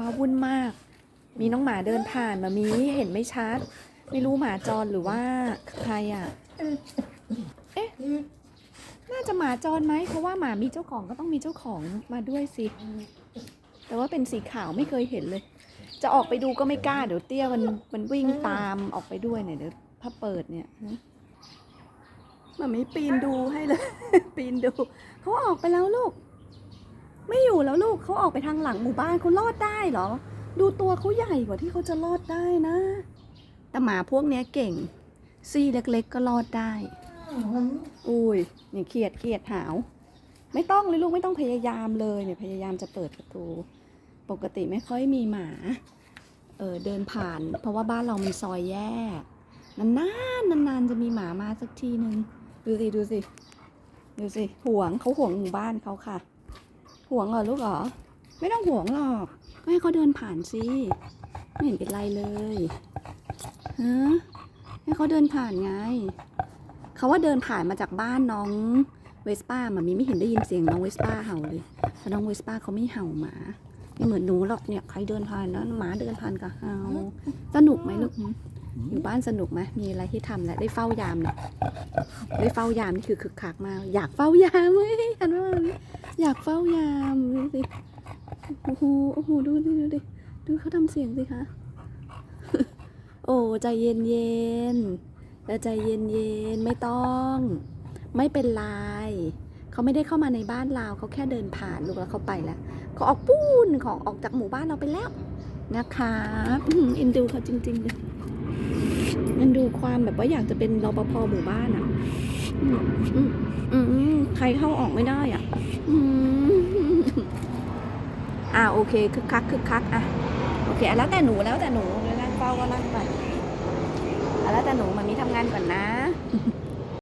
ว้าวุ่นมาก มีน้องหมาเดินผ่านมามีเห็นไม่ชัด ไม่รู้หมาจรหรือว่าใครอะ เอ๊ะ น่าจะหมาจรไหม เพราะว่าหมามีเจ้าของก็ต้องมีเจ้าของมาด้วยสิ แต่ว่าเป็นสีขาวไม่เคยเห็นเลย จะออกไปดูก็ไม่กล้า เดี๋ยวเตี้ยมันมันวิ่งตามออกไปด้วยเนี่ยเดี๋ยวถ้าเปิดเนี่ยฮะมันไม่ปีนดูให้เลย ปีนดู เขาออกไปแล้วลูก ไม่อยู่แล้วลูกเขาออกไปทางหลังหมู่บ้านเขารอดได้เหรอ ดูตัวเขาใหญ่กว่าที่เขาจะรอดได้นะ แต่หมาพวกเนี้ยเก่ง ซี่เล็กๆก็รอดได้ อุ้ยนี่เครียดเครียดหาว ไม่ต้องเลยลูกไม่ต้องพยายามเลยเนี่ยพยายามจะเปิดประตู ปกติไม่ค่อยมีหมา เออเดินผ่าน เพราะว่าบ้านเรามีซอยแยกนานๆนานๆจะมีหมามาสักทีหนึ่งดูสิดูสิดูสิห่วงเขาห่วงหมู่บ้านเขาค่ะ ห่วงเหรอลูกเหรอ ไม่ต้องห่วงหรอก ก็ให้เขาเดินผ่านสิ ไม่เห็นเป็นไรเลยฮะให้เขาเดินผ่านไง เขาว่าเดินผ่านมาจากบ้านน้องเวสป้ามามีไม่เห็นได้ยินเสียงน้องเวสป้าเห่าเลยเพราะน้องเวสป้าเขาไม่เห่าหมา ไม่เหมือนหนูหรอกเนี่ยใครเดินผ่านแล้วหมาเดินผ่านก็เห่า สนุกไหมลูกหืม อยู่บ้านสนุกไหมมีอะไรที่ทำแหละได้เฝ้ายามเนี่ยได้เฝ้ายามนี่คือคึกคักมากอยากเฝ้ายามเว้ยหันมาแบบนี้อยากเฝ้ายามดูสิโอ้โหโอ้โหดูดิดูดิดูเขาทำเสียงสิคะโอ้ใจเย็นเย็นๆแล้วใจเย็นๆไม่ต้อง ไม่เป็นไรเขาไม่ได้เข้ามาในบ้านเราเขาแค่เดินผ่านลูกแล้วเขาไปแล้วเขาออกปูนของออกจากหมู่บ้านเราไปแล้วนะคะอื้อหือเอ็นดูเขาจริงๆเลย มันดูความแบบว่าอยากจะเป็นรปภหมู่บ้านอะใครเข้าออกไม่ได้อะอ่าโอเคคึกคักคึกคักอะโอเคแล้วแต่หนูแล้วแต่หนูแล้วนั่งเฝ้าก็นั่งไปแล้วแต่หนูมันมีทำงานก่อนนะ